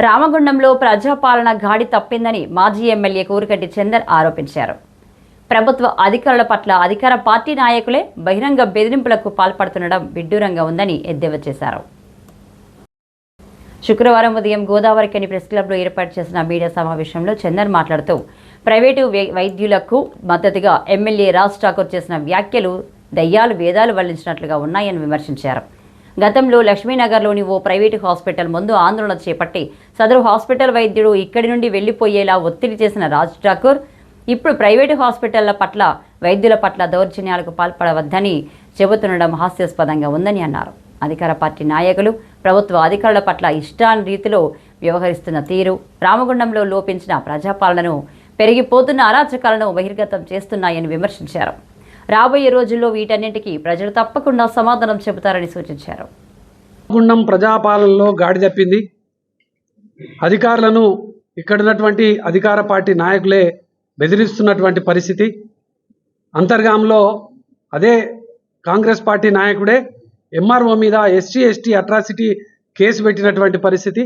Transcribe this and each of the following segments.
రామగుండంలో ప్రజాపాలన గాడి తప్పిందని మాజీ ఎమ్మెల్యే కూరగడ్డి చందర్ ఆరోపించారు. ప్రభుత్వ అధికారుల పట్ల అధికార పార్టీ నాయకులే బహిరంగ బెదిరింపులకు పాల్పడుతుండడం విడ్డూరంగా ఉందని ఎద్దేవా చేశారు. శుక్రవారం ఉదయం గోదావరికని ప్రెస్ క్లబ్లో ఏర్పాటు చేసిన మీడియా సమావేశంలో చందర్ మాట్లాడుతూ ప్రైవేటు వై- వైద్యులకు మద్దతుగా ఎమ్మెల్యే రాజ్ ఠాకూర్ చేసిన వ్యాఖ్యలు దయ్యాలు వేదాలు వల్లించినట్లుగా ఉన్నాయని విమర్శించారు. గతంలో లక్ష్మీనగర్లోని ఓ ప్రైవేటు హాస్పిటల్ ముందు ఆందోళన చేపట్టి సదరు హాస్పిటల్ వైద్యుడు ఇక్కడి నుండి వెళ్ళిపోయేలా ఒత్తిడి చేసిన రాజ్ ఠాకూర్ ఇప్పుడు ప్రైవేటు హాస్పిటళ్ళ పట్ల వైద్యుల పట్ల దౌర్జన్యాలకు పాల్పడవద్దని చెబుతుండడం హాస్యాస్పదంగా ఉందని అన్నారు. అధికార పార్టీ నాయకులు ప్రభుత్వ అధికారుల పట్ల ఇష్టాన్ రీతిలో వ్యవహరిస్తున్న తీరు రామగుండంలో లోపించిన ప్రజాపాలనను పెరిగిపోతున్న అరాచకాలను బహిర్గతం చేస్తున్నాయని విమర్శించారు. రాబోయే రోజుల్లో వీటన్నింటికీ ప్రజలు తప్పకుండా సమాధానం చెబుతారని సూచించారు. గుండం ప్రజాపాలనలో గాడి తప్పింది. అధికారులను ఇక్కడ ఉన్నటువంటి అధికార పార్టీ నాయకులే బెదిరిస్తున్నటువంటి పరిస్థితి. అంతర్గాంలో అదే కాంగ్రెస్ పార్టీ నాయకుడే ఎంఆర్ఓ మీద ఎస్టీ ఎస్టీ అట్రాసిటీ కేసు పెట్టినటువంటి పరిస్థితి.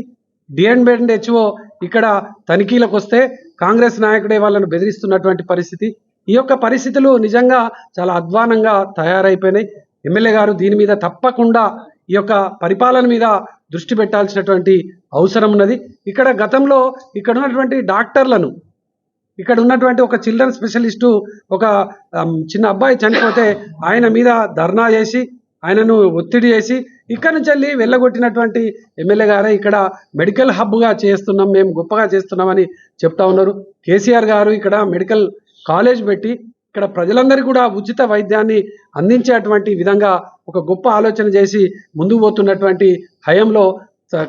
డిఎన్బెండ్ హెచ్ఓ ఇక్కడ తనిఖీలకు వస్తే కాంగ్రెస్ నాయకుడే వాళ్ళను బెదిరిస్తున్నటువంటి పరిస్థితి. ఈ యొక్క పరిస్థితులు నిజంగా చాలా అధ్వానంగా తయారైపోయినాయి. ఎమ్మెల్యే గారు దీని మీద తప్పకుండా ఈ యొక్క పరిపాలన మీద దృష్టి పెట్టాల్సినటువంటి అవసరం ఉన్నది. ఇక్కడ గతంలో ఇక్కడ ఉన్నటువంటి డాక్టర్లను ఇక్కడ ఉన్నటువంటి ఒక చిల్డ్రన్ స్పెషలిస్టు ఒక చిన్న అబ్బాయి చనిపోతే ఆయన మీద ధర్నా చేసి ఆయనను ఒత్తిడి చేసి ఇక్కడ నుంచి వెళ్ళి వెళ్ళగొట్టినటువంటి ఎమ్మెల్యే గారే ఇక్కడ మెడికల్ హబ్గా చేస్తున్నాం మేము గొప్పగా చేస్తున్నామని చెప్తా ఉన్నారు. కేసీఆర్ గారు ఇక్కడ మెడికల్ కాలేజ్ పెట్టి ఇక్కడ ప్రజలందరికీ కూడా ఉచిత వైద్యాన్ని అందించేటువంటి విధంగా ఒక గొప్ప ఆలోచన చేసి ముందుకు పోతున్నటువంటి హయంలో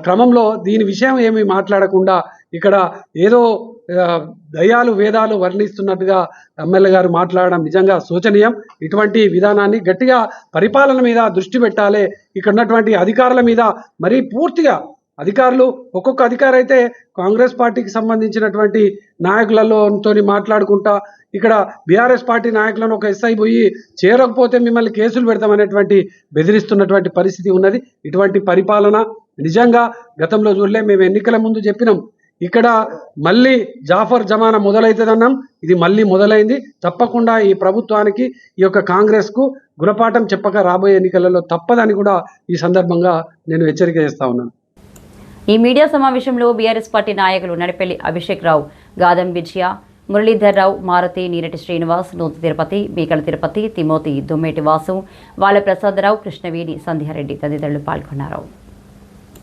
క్రమంలో దీని విషయం ఏమి మాట్లాడకుండా ఇక్కడ ఏదో దయాలు దయ్యాలు వేదాలు వర్ణిస్తున్నట్టుగా ఎమ్మెల్యే గారు మాట్లాడడం నిజంగా శోచనీయం. ఇటువంటి విధానాన్ని గట్టిగా పరిపాలన మీద దృష్టి పెట్టాలి. ఇక్కడ ఉన్నటువంటి అధికారుల మీద మరీ పూర్తిగా అధికారులు ఒక్కొక్క అధికారి అయితే కాంగ్రెస్ పార్టీకి సంబంధించినటువంటి నాయకులతో మాట్లాడుకుంటా ఇక్కడ బీఆర్ఎస్ పార్టీ నాయకులను ఒక ఎస్ఐ పోయి చేరకపోతే మిమ్మల్ని కేసులు పెడతామనేటువంటి బెదిరిస్తున్నటువంటి పరిస్థితి ఉన్నది. ఇటువంటి పరిపాలన నిజంగా గతంలో చూడలే మేము ఎన్నికల ముందు చెప్పినాం. ఇక్కడ మళ్ళీ జాఫర్ జమానా మొదలవుతుందన్నాం ఇది మళ్ళీ మొదలైంది. తప్పకుండా ఈ ప్రభుత్వానికి ఈ యొక్క కాంగ్రెస్కు గుణపాఠం చెప్పక రాబోయే ఎన్నికలలో తప్పదని కూడా ఈ సందర్భంగా నేను హెచ్చరిక చేస్తా ఉన్నాను. ఈ మీడియా సమావేశంలో బీఆర్ఎస్ పార్టీ నాయకులు నడిపెల్లి అభిషేక్ రావు గాదం విజయ మురళీధర్ రావు మారుతి నీరటి శ్రీనివాస్ నూతి తిరుపతి బీకల తిరుపతి తిమోతి దుమ్మేటి వాసు వాళ్ళ ప్రసాదరావు కృష్ణవేణి సంధ్యారెడ్డి తదితరులు పాల్గొన్నారు.